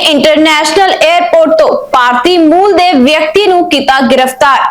International airport ਤੋਂ ਭਾਰਤੀ ਮੂਲ ਦੇ ਵਿਅਕਤੀ ਨੂੰ ਕੀਤਾ ਗ੍ਰਿਫਤਾਰ।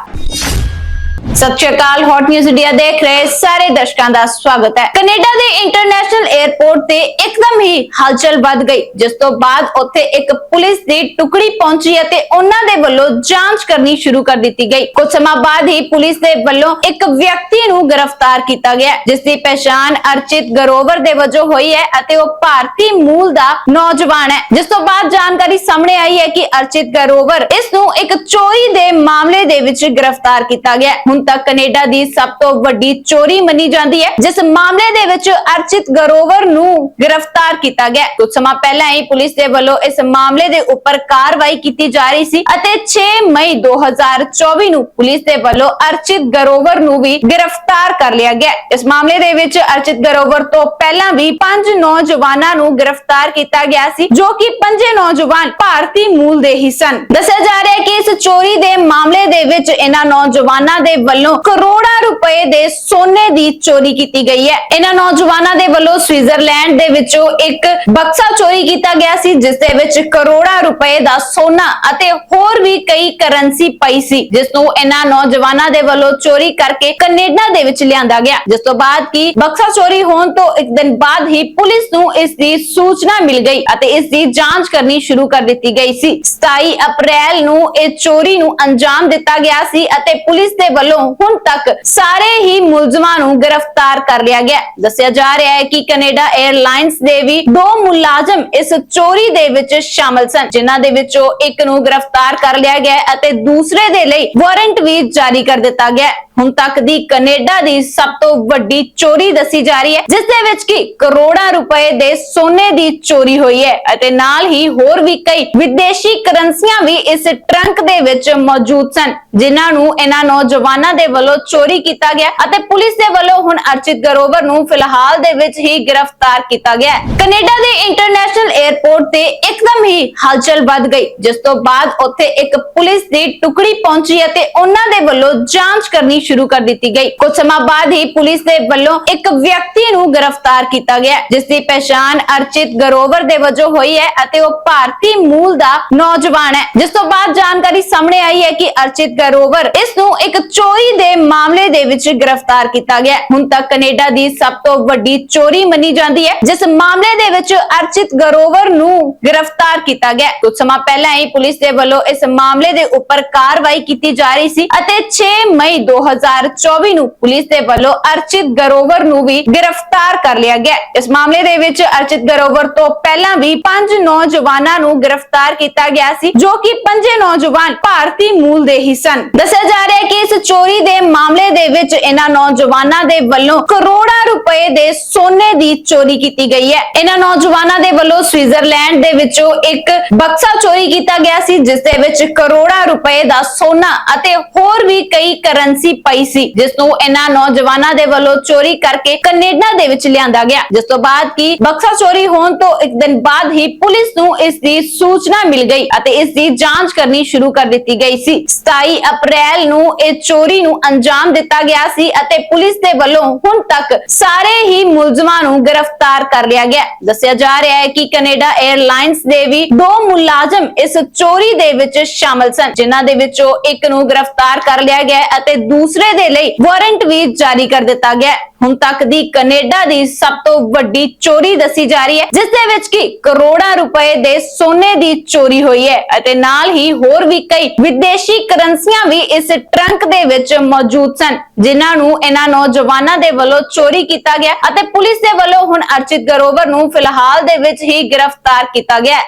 ਸਤਿ ਸ਼੍ਰੀ ਅਕਾਲ ਹੌਟ ਨਿਊਜ਼ ਇੰਡੀਆ ਦੇਖ ਰਹੇ ਸਾਰੇ ਦਰਸ਼ਕਾਂ ਦਾ ਸਵਾਗਤ ਹੈ। ਕੈਨੇਡਾ ਦੇ ਇੰਟਰਨੈਸ਼ਨਲ 에ਅਰਪੋਰਟ ਤੇ ਇੱਕਦਮ ਹੀ ਹਲਚਲ ਵੱਧ ਗਈ, ਜਿਸ ਤੋਂ ਬਾਅਦ ਉੱਥੇ ਇੱਕ ਪੁਲਿਸ ਦੀ ਟੁਕੜੀ ਪਹੁੰਚੀ ਅਤੇ ਉਹਨਾਂ ਦੇ ਵੱਲੋਂ ਜਾਂਚ ਕਰਨੀ ਸ਼ੁਰੂ ਕਰ ਦਿੱਤੀ ਗਈ। ਕੁਝ ਸਮਾਂ ਬਾਅਦ ਹੀ ਪੁਲਿਸ ਦੇ ਵੱਲੋਂ ਇੱਕ ਵਿਅਕਤੀ ਨੂੰ ਗ੍ਰਿਫਤਾਰ ਕੀਤਾ ਗਿਆ, ਜਿਸ ਦੀ ਪਛਾਣ ਅਰਚਿਤ ਗਰੋਵਰ ਦੇ ਵਜੋਂ ਹੋਈ ਹੈ ਅਤੇ ਉਹ ਭਾਰਤੀ ਮੂਲ ਦਾ ਨੌਜਵਾਨ ਹੈ। ਜਿਸ ਤੋਂ ਬਾਅਦ ਜਾਣਕਾਰੀ ਸਾਹਮਣੇ ਆਈ ਹੈ ਕਿ ਅਰਚਿਤ ਗਰੋਵਰ ਇਸ ਨੂੰ ਇੱਕ ਚੋਰੀ ਦੇ ਮਾਮਲੇ ਦੇ ਵਿੱਚ ਗ੍ਰਿਫਤਾਰ ਕੀਤਾ ਗਿਆ। ਹੁਣ ਤੱਕ ਕੈਨੇਡਾ ਦੀ ਸਭ ਤੋਂ ਵੱਡੀ ਚੋਰੀ ਮੰਨੀ ਜਾਂਦੀ ਹੈ, ਜਿਸ ਮਾਮਲੇ ਦੇ ਵਿੱਚ ਅਰਚਿਤ ਗਰੋਵਰ ਨੂੰ ਗ੍ਰਿਫਤਾਰ ਕੀਤਾ ਗਿਆ ਕੁਝ ਸਮਾਂ ਪਹਿਲਾਂ ਹੀ ਪੁਲਿਸ ਦੇ ਵੱਲੋਂ ਇਸ ਮਾਮਲੇ ਦੇ ਉੱਪਰ ਕਾਰਵਾਈ ਕੀਤੀ ਜਾ ਰਹੀ ਸੀ ਅਤੇ 6 ਮਈ 2024 ਨੂੰ ਪੁਲਿਸ ਦੇ ਵੱਲੋਂ ਅਰਚਿਤ ਗਰੋਵਰ ਨੂੰ ਵੀ ਗ੍ਰਿਫਤਾਰ ਕਰ ਲਿਆ ਗਿਆ ਇਸ ਮਾਮਲੇ ਦੇ ਵਿੱਚ ਅਰਚਿਤ ਗਰੋਵਰ ਤੋਂ ਪਹਿਲਾਂ ਵੀ ਪੰਜ ਨੌਜਵਾਨਾਂ ਨੂੰ ਗ੍ਰਿਫਤਾਰ ਕੀਤਾ ਗਿਆ ਸੀ, ਜੋ ਕਿ ਪੰਜੇ ਨੌਜਵਾਨ ਭਾਰਤੀ ਮੂਲ ਦੇ ਹੀ ਸਨ। ਦੱਸਿਆ ਜਾ ਰਿਹਾ ਹੈ ਕਿ ਇਸ ਚੋਰੀ ਦੇ ਮਾਮਲੇ ਦੇ ਵਿੱਚ ਇਹਨਾਂ ਨੌਜਵਾਨਾਂ ਦੇ ਵੱਲੋਂ ਕਰੋੜਾਂ ਰੁਪਏ ਦੇ ਸੋਨੇ ਦੀ ਚੋਰੀ ਕੀਤੀ ਗਈ ਹੈ। ਇਹਨਾਂ ਨੌਜਵਾਨਾਂ ਦੇ ਵੱਲੋਂ ਸਵਿਟਜ਼ਰਲੈਂਡ ਦੇ ਵਿੱਚੋਂ ਇੱਕ ਬਕਸਾ ਚੋਰੀ ਕੀਤਾ ਗਿਆ ਸੀ, ਜਿਸ ਦੇ ਵਿੱਚ ਕਰੋੜਾਂ ਰੁਪਏ ਦਾ ਸੋਨਾ ਅਤੇ ਹੋਰ ਵੀ ਕਈ ਕਰੰਸੀ ਪਈ ਸੀ, ਜਿਸ ਨੂੰ ਇਹਨਾਂ ਨੌਜਵਾਨਾਂ ਦੇ ਵੱਲੋਂ ਚੋਰੀ ਕਰਕੇ ਕੈਨੇਡਾ ਦੇ ਵਿੱਚ ਲਿਆਂਦਾ ਗਿਆ। ਜਿਸ ਤੋਂ ਬਾਅਦ ਕੀ ਬਕਸਾ ਚੋਰੀ ਹੋਣ ਤੋਂ ਇੱਕ ਦਿਨ ਬਾਅਦ ਹੀ ਪੁਲਿਸ ਨੂੰ ਇਸ ਦੀ ਸੂਚਨਾ ਮਿਲ ਗਈ ਅਤੇ ਇਸ ਦੀ ਜਾਂਚ ਕਰਨੀ ਸ਼ੁਰੂ ਕਰ ਦਿੱਤੀ ਗਈ ਸੀ। 27 ਅਪ੍ਰੈਲ ਨੂੰ ਇਹ ਚੋਰੀ ਨੂੰ ਅੰਜਾਮ ਦਿੱਤਾ ਗਿਆ ਸੀ ਅਤੇ ਪੁਲਿਸ ਦੇ ਵੱਲੋਂ ਹੁਣ ਤੱਕ ਸਾਰੇ ਹੀ ਮੁਲਜ਼ਮਾਂ ਨੂੰ ਗ੍ਰਿਫਤਾਰ ਕਰ ਲਿਆ ਗਿਆ। ਦੱਸਿਆ ਜਾ ਰਿਹਾ ਹੈ ਕਿ ਕੈਨੇਡਾ 에ਅਰਲਾਈਨਸ ਦੇ ਵੀ ਦੋ ਮੁਲਾਜ਼ਮ ਇਸ ਚੋਰੀ ਦੇ ਵਿੱਚ ਸ਼ਾਮਲ ਸਨ, ਜਿਨ੍ਹਾਂ ਦੇ ਵਿੱਚੋਂ ਇੱਕ ਨੂੰ ਗ੍ਰਿਫਤਾਰ ਕਰ ਲਿਆ ਗਿਆ ਅਤੇ ਦੂਸਰੇ ਦੇ ਲਈ ਵਾਰੰਟ ਵੀ ਜਾਰੀ ਕਰ ਦਿੱਤਾ ਗਿਆ ਹੁਣ ਤੱਕ ਦੀ ਕੈਨੇਡਾ ਦੀ ਸਭ ਤੋਂ ਵੱਡੀ ਚੋਰੀ ਦੱਸੀ ਜਾ ਰਹੀ ਹੈ, ਜਿਸ ਦੇ ਵਿੱਚ ਕਿ ਕਰੋੜਾਂ ਰੁਪਏ ਦੇ ਸੋਨੇ ਦੀ ਚੋਰੀ ਹੋਈ ਹੈ ਅਤੇ ਨਾਲ ਹੀ ਹੋਰ ਵੀ ਕਈ ਵਿਦੇਸ਼ੀ ਕਰੰਸੀਆਂ ਵੀ ਇਸ ਟਰੰਕ ਦੇ ਵਿੱਚ ਮੌਜੂਦ ਸਨ, ਜਿਨ੍ਹਾਂ ਨੂੰ ਇਹਨਾਂ ਨੌਜਵਾਨਾਂ ਦੇ ਵੱਲੋਂ ਚੋਰੀ ਕੀਤਾ ਗਿਆ ਅਤੇ ਪੁਲਿਸ ਦੇ ਵੱਲੋਂ ਹੁਣ ਅਰਚਿਤ ਗਰੋਵਰ ਨੂੰ ਫਿਲਹਾਲ ਦੇ ਵਿੱਚ ਹੀ ਗ੍ਰਿਫਤਾਰ ਕੀਤਾ ਗਿਆ ਹੈ। ਕੈਨੇਡਾ ਦੇ ਇੰਟਰਨੈਸ਼ਨਲ 에ਅਰਪੋਰਟ ਤੇ ਇੱਕਦਮ ਹੀ ਹਲਚਲ ਵੱਧ ਗਈ, ਜਿਸ ਤੋਂ ਬਾਅਦ ਉੱਥੇ ਇੱਕ ਪੁਲਿਸ ਦੀ ਟੁਕੜੀ ਪਹੁੰਚੀ ਅਤੇ ਉਹਨਾਂ ਦੇ ਵੱਲੋਂ ਜਾਂਚ ਕਰਨੀ ਸ਼ੁਰੂ ਕਰ ਦਿੱਤੀ ਗਈ। ਕੁਝ ਸਮਾਂ ਬਾਅਦ ਹੀ ਪੁਲਿਸ ਦੇ ਵੱਲੋਂ ਇੱਕ ਵਿਅਕਤੀ ਨੂੰ ਗ੍ਰਿਫਤਾਰ ਕੀਤਾ ਗਿਆ, ਜਿਸ ਦੀ ਪਛਾਣ ਅਰਚਿਤ ਗਰੋਵਰ ਦੇ ਵਜੋਂ ਹੋਈ ਹੈ ਅਤੇ ਉਹ ਭਾਰਤੀ ਮੂਲ ਦਾ ਨੌਜਵਾਨ ਹੈ। ਜਿਸ ਤੋਂ ਬਾਅਦ ਜਾਣਕਾਰੀ ਸਾਹਮਣੇ ਆਈ ਹੈ ਕਿ ਅਰਚਿਤ ਗਰੋਵਰ ਇਸ ਨੂੰ ਇੱਕ ਚੋਰੀ ਦੇ ਮਾਮਲੇ ਦੇ ਵਿੱਚ ਗ੍ਰਿਫਤਾਰ ਕੀਤਾ ਗਿਆ ਹੁਣ ਤੱਕ ਕੈਨੇਡਾ ਦੀ ਸਭ ਤੋਂ ਵੱਡੀ ਚੋਰੀ ਮੰਨੀ ਜਾਂਦੀ ਹੈ, ਜਿਸ ਮਾਮਲੇ ਦੇ ਵਿੱਚ ਅਰਚਿਤ ਗਰੋਵਰ ਨੂੰ ਗ੍ਰਿਫਤਾਰ ਕੀਤਾ ਗਿਆ ਕੁਝ ਸਮਾਂ ਪਹਿਲਾਂ ਹੀ ਪੁਲਿਸ ਦੇ ਵੱਲੋਂ ਇਸ ਮਾਮਲੇ ਦੇ ਉੱਪਰ ਕਾਰਵਾਈ ਕੀਤੀ ਜਾ ਰਹੀ ਸੀ ਅਤੇ 6 ਮਈ 2024 ਨੂੰ ਪੁਲਿਸ ਦੇ ਵੱਲੋਂ ਅਰਚਿਤ ਗਰੋਵਰ ਨੂੰ ਵੀ ਗ੍ਰਿਫਤਾਰ ਕਰ ਲਿਆ ਗਿਆ। ਇਸ ਮਾਮਲੇ ਦੇ ਵਿੱਚ ਅਰਚਿਤ ਗਰੋਵਰ ਤੋਂ ਪਹਿਲਾਂ ਵੀ ਪੰਜ ਨੌਜਵਾਨਾਂ ਨੂੰ ਗ੍ਰਿਫਤਾਰ ਕੀਤਾ ਗਿਆ ਸੀ, ਜੋ ਕਿ ਪੰਜੇ ਨੌਜਵਾਨ ਭਾਰਤੀ ਮੂਲ ਦੇ ਹੀ ਸਨ। ਦੱਸਿਆ ਜਾ ਰਿਹਾ ਹੈ ਕਿ ਇਸ ਚੋਰੀ ਦੇ ਮਾਮਲੇ ਦੇ ਵਿੱਚ ਇਹਨਾਂ ਨੌਜਵਾਨਾਂ ਦੇ ਵੱਲੋਂ ਕਰੋੜਾਂ ਰੁਪਏ ਦੇ ਸੋਨੇ ਦੀ ਚੋਰੀ ਕੀਤੀ ਗਈ ਹੈ। ਇਹਨਾਂ ਨੌਜਵਾਨਾਂ ਦੇ ਵੱਲੋਂ ਸਵਿਟਜ਼ਰਲੈਂਡ ਦੇ ਵਿੱਚੋਂ ਇੱਕ ਬਕਸਾ ਚੋਰੀ ਕੀਤਾ ਗਿਆ ਸੀ, ਜਿਸ ਦੇ ਵਿੱਚ ਕਰੋੜਾਂ ਰੁਪਏ ਦਾ ਸੋਨਾ ਅਤੇ ਹੋਰ ਵੀ ਕਈ ਕਰੰਸੀ ਪਈ ਸੀ, ਜਿਸ ਨੂੰ ਇਹਨਾਂ ਨੌਜਵਾਨਾਂ ਦੇ ਵੱਲੋਂ ਚੋਰੀ ਕਰਕੇ ਕੈਨੇਡਾ ਦੇ ਵਿੱਚ ਲਿਆਂਦਾ ਗਿਆ। ਜਿਸ ਤੋਂ ਬਾਅਦ ਕੀ ਬਕਸਾ ਚੋਰੀ ਹੋਣ ਤੋਂ ਇੱਕ ਦਿਨ ਬਾਅਦ ਹੀ ਪੁਲਿਸ ਨੂੰ ਇਸ ਦੀ ਸੂਚਨਾ ਮਿਲ ਗਈ ਅਤੇ ਇਸ ਦੀ ਜਾਂਚ ਕਰਨੀ ਸ਼ੁਰੂ ਕਰ ਦਿੱਤੀ ਗਈ ਸੀ। 27 ਅਪ੍ਰੈਲ ਨੂੰ ਇਹ ਚੋਰੀ ਨੂੰ ਅੰਜਾਮ ਦਿੱਤਾ ਗਿਆ ਸੀ ਅਤੇ ਪੁਲਿਸ ਦੇ ਵੱਲੋਂ ਹੁਣ ਤੱਕ ਸਾਰੇ ਹੀ ਮੁਲਜ਼ਮਾਂ ਨੂੰ ਗ੍ਰਿਫਤਾਰ ਕਰ ਲਿਆ ਗਿਆ। ਦੱਸਿਆ ਜਾ ਰਿਹਾ ਹੈ ਕਿ ਕੈਨੇਡਾ 에ਅਰਲਾਈਨਸ ਦੇ ਵੀ ਦੋ ਮੁਲਾਜ਼ਮ ਇਸ ਚੋਰੀ ਦੇ ਵਿੱਚ ਸ਼ਾਮਲ ਸਨ, ਜਿਨ੍ਹਾਂ ਦੇ ਵਿੱਚੋਂ ਇੱਕ ਨੂੰ ਗ੍ਰਿਫਤਾਰ ਕਰ ਲਿਆ ਗਿਆ ਅਤੇ ਦੂਸਰੇ ਦੇ ਲਈ ਵਾਰੰਟ ਵੀ ਜਾਰੀ ਕਰ ਦਿੱਤਾ ਗਿਆ ਹੁਣ ਤੱਕ ਦੀ ਕੈਨੇਡਾ ਦੀ ਸਭ ਤੋਂ ਵੱਡੀ ਚੋਰੀ ਦੱਸੀ ਜਾ ਰਹੀ ਹੈ, ਜਿਸ ਦੇ ਵਿੱਚ ਕਿ ਕਰੋੜਾਂ ਰੁਪਏ ਦੇ ਸੋਨੇ ਦੀ ਚੋਰੀ ਹੋਈ ਹੈ ਅਤੇ ਨਾਲ ਹੀ ਹੋਰ ਵੀ ਕਈ ਵਿਦੇਸ਼ੀ ਕਰੰਸੀਆਂ ਵੀ ਇਸ ਟਰੰਕ ਦੇ ਵਿੱਚ ਮੌਜੂਦ ਸਨ, ਜਿਨ੍ਹਾਂ ਨੂੰ ਇਹਨਾਂ ਨੌਜਵਾਨਾਂ ਦੇ ਵੱਲੋਂ ਚੋਰੀ ਕੀਤਾ ਗਿਆ ਅਤੇ ਪੁਲਿਸ ਦੇ ਵੱਲੋਂ ਹੁਣ ਅਰਚਿਤ ਗਰੋਵਰ ਨੂੰ ਫਿਲਹਾਲ ਦੇ ਵਿੱਚ ਹੀ ਗ੍ਰਿਫਤਾਰ ਕੀਤਾ ਗਿਆ